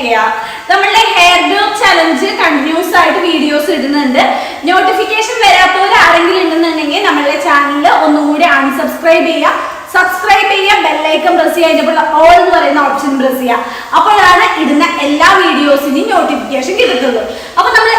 Care നമ്മളുടെ hair growth challenge continuous ആയിട്ട് videos ഇടുന്നുണ്ട്. നോട്ടിഫിക്കേഷൻ വരാത്തവർ ആരെങ്കിലും ഉണ്ടെന്നുണ്ടെങ്കിൽ നമ്മളുടെ ചാനൽ ഒന്നുകൂടി അൺസബ്സ്ക്രൈബ് ചെയ്യുക. സബ്സ്ക്രൈബ് ചെയ്യുക ബെല്ലൈക്കൺ പ്രസ് ചെയ്യുക അതിന്റെ ഓൾ എന്ന് പറയുന്ന ഓപ്ഷൻ പ്രസ് ചെയ്യുക. അപ്പോഴാണ് ഇടുന്ന എല്ലാ വീഡിയോസിന്റെയും നോട്ടിഫിക്കേഷൻ കിട്ടുന്നത് അപ്പൊ നമ്മൾ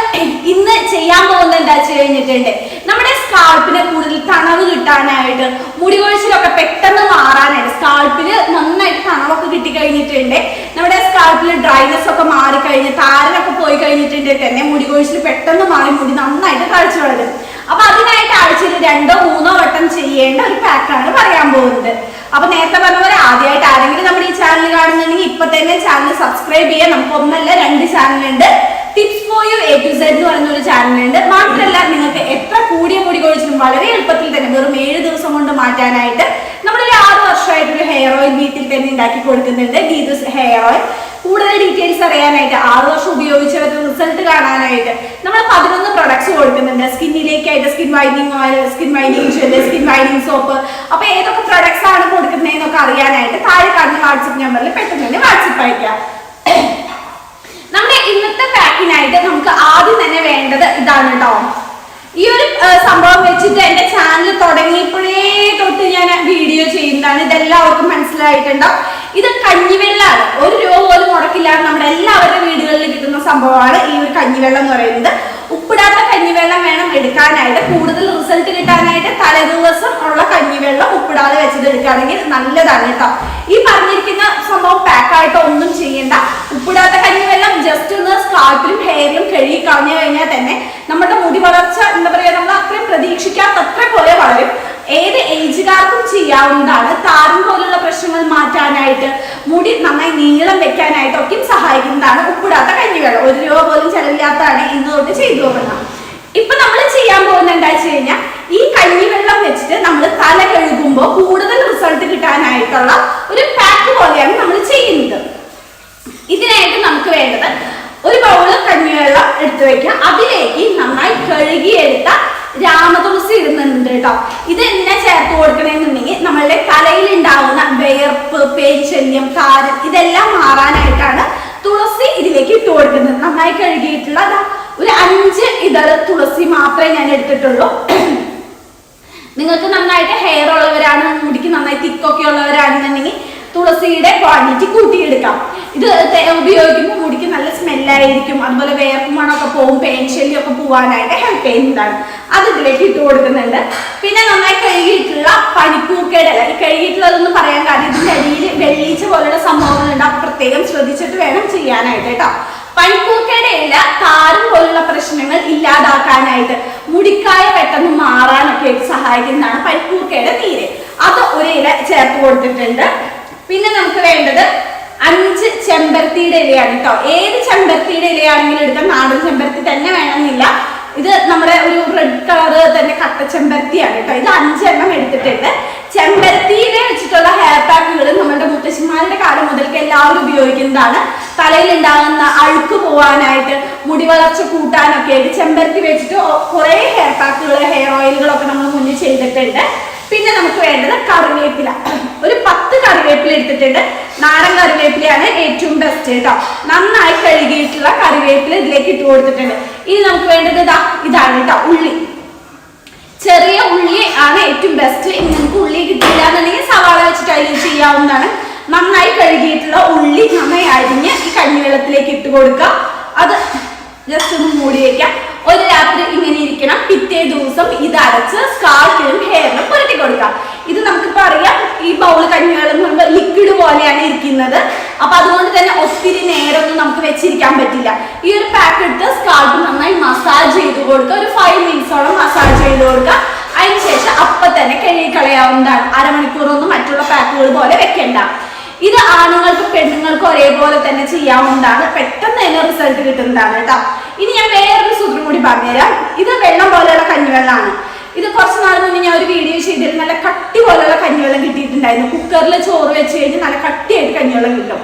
ഇന്ന് ചെയ്യാൻ പോകുന്നത് എന്താ വെച്ച് കഴിഞ്ഞിട്ടുണ്ട് നമ്മുടെ സ്കാൾപ്പിന് കൂടുതൽ തണവ് കിട്ടാനായിട്ട് മുടി കൊഴിച്ചിലൊക്കെ പെട്ടെന്ന് മാറാനായിട്ട് സ്കാൾപ്പിന് നന്നായിട്ട് തണവൊക്കെ കിട്ടി കഴിഞ്ഞിട്ടുണ്ട് നമ്മുടെ സ്കാൾപ്പിൽ ഡ്രൈനെസ് ഒക്കെ മാറി കഴിഞ്ഞ് താരനൊക്കെ പോയി കഴിഞ്ഞിട്ടുണ്ടെങ്കിൽ തന്നെ മുടി കൊഴിച്ചിൽ പെട്ടെന്ന് മാറി മുടി നന്നായിട്ട് തഴച്ചു വളരും. അപ്പൊ അതിനായിട്ട് ആഴ്ചയിൽ രണ്ടോ മൂന്നോ വട്ടം ചെയ്യേണ്ട ഒരു പാക്കാണ് പറയാൻ പോകുന്നത്. അപ്പൊ നേരത്തെ പറഞ്ഞ പോലെ ആദ്യമായിട്ട് ആരെങ്കിലും നമ്മുടെ ഈ ചാനൽ കാണുന്നുണ്ടെങ്കിൽ ഇപ്പൊ തന്നെ ചാനൽ സബ്സ്ക്രൈബ് ചെയ്യാം. നമുക്ക് ഒന്നല്ല രണ്ട് ചാനലുണ്ട് tips for you A to Z എന്ന് പറയുന്ന ഒരു ചാനലുണ്ട് മാത്രമല്ല നിങ്ങൾക്ക് എത്ര കൂടിയ മുടി കൊഴിച്ചിലും വളരെ എളുപ്പത്തിൽ തന്നെ വെറും ഏഴ് ദിവസം കൊണ്ട് മാറ്റാനായിട്ട് നമ്മളൊരു ആറ് വർഷമായിട്ടൊരു ഹെയർ ഓയിൽ വീട്ടിൽ തന്നെ ഉണ്ടാക്കി കൊടുക്കുന്നുണ്ട്. ഗീതസ് ഹെയർ ഓയിൽ കൂടുതൽ ഡീറ്റെയിൽസ് അറിയാനായിട്ട് ആറ് വർഷം ഉപയോഗിച്ചവരുടെ റിസൾട്ട് കാണാനായിട്ട് നമ്മൾ പതിനൊന്ന് പ്രൊഡക്ട്സ് കൊടുക്കുന്നുണ്ട്. സ്കിന്നിലേക്കായിട്ട് skin വൈനിങ് oil skin വൈനിങ് gel skin വൈനിങ് soap അപ്പൊ ഏതൊക്കെ പ്രൊഡക്ട്സ് ആണ് കൊടുക്കുന്നതെന്നൊക്കെ അറിയാനായിട്ട് താഴെ കാണുന്ന വാട്സപ്പ് നമ്പറിൽ പെട്ടെന്ന് തന്നെ വാട്സപ്പ് അയക്കാം നമ്മുടെ ഇന്നത്തെ പാക്കിനായിട്ട് നമുക്ക് ആദ്യം തന്നെ വേണ്ടത് ഇതാണ് കേട്ടോ ഈ ഒരു സംഭവം വെച്ചിട്ട് എന്റെ ചാനൽ തുടങ്ങിയപ്പോഴേ തൊട്ട് ഞാൻ വീഡിയോ ചെയ്യുന്നതാണ്. ഇതെല്ലാവർക്കും മനസ്സിലായിട്ടുണ്ടാവും ഇത് കഞ്ഞിവെള്ളമാണ് ഒരു രൂപ പോലും മുടക്കില്ലാതെ നമ്മുടെ എല്ലാവരുടെ വീടുകളിൽ കിട്ടുന്ന സംഭവമാണ് ഈ ഒരു കഞ്ഞിവെള്ളം എന്ന് പറയുന്നത്. ഉപ്പിടാത്ത കഞ്ഞിവെള്ളം വേണം എടുക്കാനായിട്ട്. കൂടുതൽ റിസൾട്ട് കിട്ടാനായിട്ട് തലേദിവസം ഉള്ള കഞ്ഞിവെള്ളം ഉപ്പിടാതെ വെച്ചത് എടുക്കുകയാണെങ്കിൽ നല്ലതാണ് കേട്ടോ. ഈ പറഞ്ഞിരിക്കുന്ന സംഭവം പാക്കായിട്ട് ഒന്നും ചെയ്യേണ്ട. ഉപ്പിടാത്ത കഞ്ഞിവെള്ളം ജസ്റ്റ് ഒന്ന് സ്കാർപ്പിലും ഹെയറിലും കഴുകി കളഞ്ഞു കഴിഞ്ഞാൽ തന്നെ നമ്മുടെ മുടി വളർച്ച എന്താ പറയുക നമ്മൾ അത്രയും പ്രതീക്ഷിക്കാത്തത്ര പോലെ വളരും. ഏത് ഏജുകാർക്കും ചെയ്യാവുന്നതാണ് താരം പോലുള്ള പ്രശ്നങ്ങൾ മാറ്റാനായിട്ട് മുടി നന്നായി നീളം വെക്കാനായിട്ട് ഒക്കെ സഹായിക്കുന്നതാണ്. ഉപ്പിടാത്ത കഞ്ഞിവെള്ളം. ഒരു രൂപ പോലും ചെലവില്ലാത്തതാണ് ഇന്ന് തൊട്ട് ചെയ്തു തുടങ്ങാം ഇപ്പൊ നമ്മൾ ചെയ്യാൻ പോകുന്ന എന്താ വെച്ച് കഴിഞ്ഞാൽ ഈ കഞ്ഞിവെള്ളം വെച്ചിട്ട് നമ്മൾ തല കഴുകുമ്പോൾ കൂടുതൽ റിസൾട്ട് കിട്ടാനായിട്ടുള്ള ഒരു പാക്ക് പോലെയാണ് നമ്മൾ ചെയ്യുന്നത്. ഇതിനായിട്ട് നമുക്ക് വേണ്ടത് ഒരു ബൗൾ കഞ്ഞിവെള്ളം എടുത്തു വെക്കുക. അതിലേക്ക് നന്നായി കഴുകിയെടുത്ത രാമതുളസി ഇടുന്നുണ്ട് കേട്ടോ ഇത് എന്നെ ചേർത്ത് കൊടുക്കണമെന്നുണ്ടെങ്കിൽ നമ്മളുടെ തലയിൽ ഉണ്ടാവുന്ന വിയർപ്പ് പേച്ചല്യം കാരം ഇതെല്ലാം മാറാനായിട്ടാണ് തുളസി ഇതിലേക്ക് ഇട്ട് കൊടുക്കുന്നത്. നന്നായി കഴുകിയിട്ടുള്ള ഒരു അഞ്ച് ഇതൾ തുളസി മാത്രമേ ഞാൻ എടുത്തിട്ടുള്ളൂ. നിങ്ങൾക്ക് നന്നായിട്ട് ഹെയർ ഉള്ളവരാണ് മുടിക്ക് നന്നായി തിക്കൊക്കെ ഉള്ളവരാണെന്നുണ്ടെങ്കിൽ തുളസിയുടെ ക്വാണ്ടിറ്റി കൂട്ടിയെടുക്കാം. ഇത് ഉപയോഗിക്കുമ്പോൾ മുടിക്ക് നല്ല സ്മെല്ലായിരിക്കും. അതുപോലെ വേർപ്പ് മണമൊക്കെ പോവും പേൻശല്യം ഒക്കെ പോകാനായിട്ട് ഹെൽപ്പ് ചെയ്യുന്നതാണ്. അത് ഇതിലേക്ക് ഇട്ട് കൊടുക്കുന്നുണ്ട്. പിന്നെ നന്നായി കഴുകിയിട്ടുള്ള പനിക്കൂക്കയുടെ ഇല കഴുകിയിട്ടുള്ളതൊന്നും പറയാൻ കാര്യം ഇതിന്റെ അടിയിൽ വെള്ളീച്ച പോലുള്ള സംഭവങ്ങളുണ്ട്. അപ്പം പ്രത്യേകം ശ്രദ്ധിച്ചിട്ട് വേണം ചെയ്യാനായിട്ട് കേട്ടോ. പനിക്കൂക്കയുടെ ഇല താരം പോലുള്ള പ്രശ്നങ്ങൾ ഇല്ലാതാക്കാനായിട്ട് മുടിക്കായ പെട്ടെന്ന് മാറാനൊക്കെ സഹായിക്കുന്നതാണ് പനിക്കൂക്കയുടെ നീര്. അത് ഒരു ഇല ചേർത്ത് കൊടുത്തിട്ടുണ്ട്. പിന്നെ നമുക്ക് വേണ്ടത് അഞ്ച് ചെമ്പരത്തിയുടെ ഇലയാണ് കേട്ടോ. ഏത് ചെമ്പരത്തിയുടെ ഇലയാണെങ്കിലും എടുക്കാം? നാടൻ ചെമ്പരത്തി തന്നെ വേണമെന്നില്ല. ഇത് നമ്മുടെ ഒരു റെഡ് കളർ തന്നെ കട്ട ചെമ്പരത്തിയാണ് കേട്ടോ. ഇത് അഞ്ചെണ്ണം എടുത്തിട്ടുണ്ട്. ചെമ്പരത്തിയിലെ വെച്ചിട്ടുള്ള ഹെയർ പാക്കുകൾ നമ്മുടെ മുത്തശ്ശിമാരുടെ കാലം മുതൽക്ക് എല്ലാവരും ഉപയോഗിക്കുന്നതാണ്. തലയിൽ ഉണ്ടാകുന്ന അഴുക്ക് പോവാനായിട്ട് മുടി വളർച്ച കൂട്ടാനൊക്കെ ആയിട്ട് ചെമ്പരത്തി വെച്ചിട്ട് കുറെ ഹെയർ പാക്കുകൾ ഹെയർ ഓയിലുകളൊക്കെ നമ്മൾ മുന്നിൽ ചെയ്തിട്ടുണ്ട്. പിന്നെ നമുക്ക് വേണ്ടത് കറിവേപ്പില. എടുത്തിട്ടുണ്ട് നാടൻ കറിവേപ്പിലയാണ് ഏറ്റവും ബെസ്റ്റ് കേട്ടോ. നന്നായി കഴുകിയിട്ടുള്ള കറിവേപ്പില ഇതിലേക്ക് ഇട്ട് കൊടുത്തിട്ടുണ്ട്. ഇനി നമുക്ക് വേണ്ടത് ഇതാ ഇതാണ് കേട്ടോ ഉള്ളി. ചെറിയ ഉള്ളി ആണ് ഏറ്റവും ബെസ്റ്റ് ഇനി നമുക്ക് ഉള്ളി കിട്ടില്ല എന്നുണ്ടെങ്കിൽ സവാള വെച്ചിട്ട് അതിൽ ചെയ്യാവുന്നതാണ്. നന്നായി കഴുകിയിട്ടുള്ള ഉള്ളി നന്നായി അരിഞ്ഞ് ഈ കഞ്ഞിവെള്ളത്തിലേക്ക് ഇട്ട് കൊടുക്കുക. അത് ജസ്റ്റ് ഒന്ന് മൂടി വയ്ക്കാം ഒരു രാത്രി ഇങ്ങനെ ഇരിക്കണം. പിറ്റേ ദിവസം ഇത് അരച്ച് സ്കാൾപ്പിലും ഹെയറിനും പുരട്ടി കൊടുക്കാം ഇത് നമുക്കിപ്പോ അറിയാം ഈ ബൗൾ കഞ്ഞിവെള്ളം എന്ന് പറയുമ്പോൾ ലിക്വിഡ് പോലെയാണ് ഇരിക്കുന്നത്. അപ്പൊ അതുകൊണ്ട് തന്നെ ഒത്തിരി നേരമൊന്നും നമുക്ക് വെച്ചിരിക്കാൻ പറ്റില്ല. ഈ ഒരു പാക്ക് എടുത്ത് സ്കാൾപ്പ് നന്നായി മസാജ് ചെയ്ത് കൊടുക്കുക. ഒരു ഫൈവ് മിനിറ്റ്സോളം മസാജ് ചെയ്ത് കൊടുക്കുക. അതിനുശേഷം അപ്പൊ തന്നെ കഴുകി കളയാവുന്നതാണ്. അരമണിക്കൂറൊന്നും മറ്റുള്ള പാക്കുകൾ പോലെ വെക്കേണ്ട. ഇത് ആണുങ്ങൾക്കും പെണ്ണുങ്ങൾക്കും ഒരേപോലെ തന്നെ ചെയ്യാവുന്നതാണ്. പെട്ടെന്ന് തന്നെ റിസൾട്ട് കിട്ടുന്നതാണ് കേട്ടോ. ഇനി ഞാൻ വേറൊരു സൂത്രം കൂടി പറഞ്ഞുതരാം. ഇത് വെള്ളം പോലെയുള്ള കഞ്ഞിവെള്ളമാണ്. ഇത് കുറച്ച് നാൾ മുന്നേ ഞാൻ ഒരു വീഡിയോ ചെയ്തിട്ട് നല്ല കഞ്ഞിവെള്ളം കിട്ടിയിട്ടുണ്ടായിരുന്നു. കുക്കറിൽ ചോറ് വെച്ച് കഴിഞ്ഞ് നല്ല കട്ടിയായിട്ട് കഞ്ഞിവെള്ളം കിട്ടും.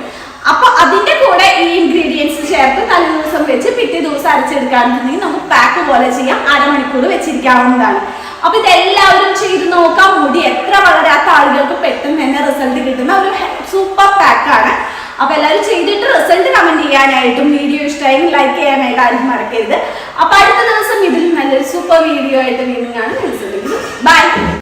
അപ്പൊ അതിന്റെ കൂടെ ഈ ഇൻഗ്രീഡിയൻസ് ചേർത്ത് നല്ല ദിവസം വെച്ച് പിറ്റേ ദിവസം അരച്ചെടുക്കാറുണ്ടെങ്കിൽ നമുക്ക് പാക്ക് പോലെ ചെയ്യാം. അരമണിക്കൂർ വെച്ചിരിക്കാവുന്നതാണ്. അപ്പൊ ഇതെല്ലാവരും ചെയ്ത് നോക്കാൻ മുടി എത്ര വളരാത്ത ആളുകൾക്ക് പെട്ടെന്ന് തന്നെ റിസൾട്ട് കിട്ടുന്ന ഒരു സൂപ്പർ പാക്കാണ് അപ്പൊ എല്ലാവരും ചെയ്തിട്ട് റിസൾട്ട് കമന്റ് ചെയ്യാനായിട്ടും വീഡിയോ ഇഷ്ടമായി ലൈക്ക് ചെയ്യാനായിട്ട് ആരും മറക്കരുത്. അപ്പൊ അടുത്ത ദിവസം ഇതിൽ നല്ലൊരു സൂപ്പർ വീഡിയോ ആയിട്ട് വീണ്ടും കാണും. ബൈ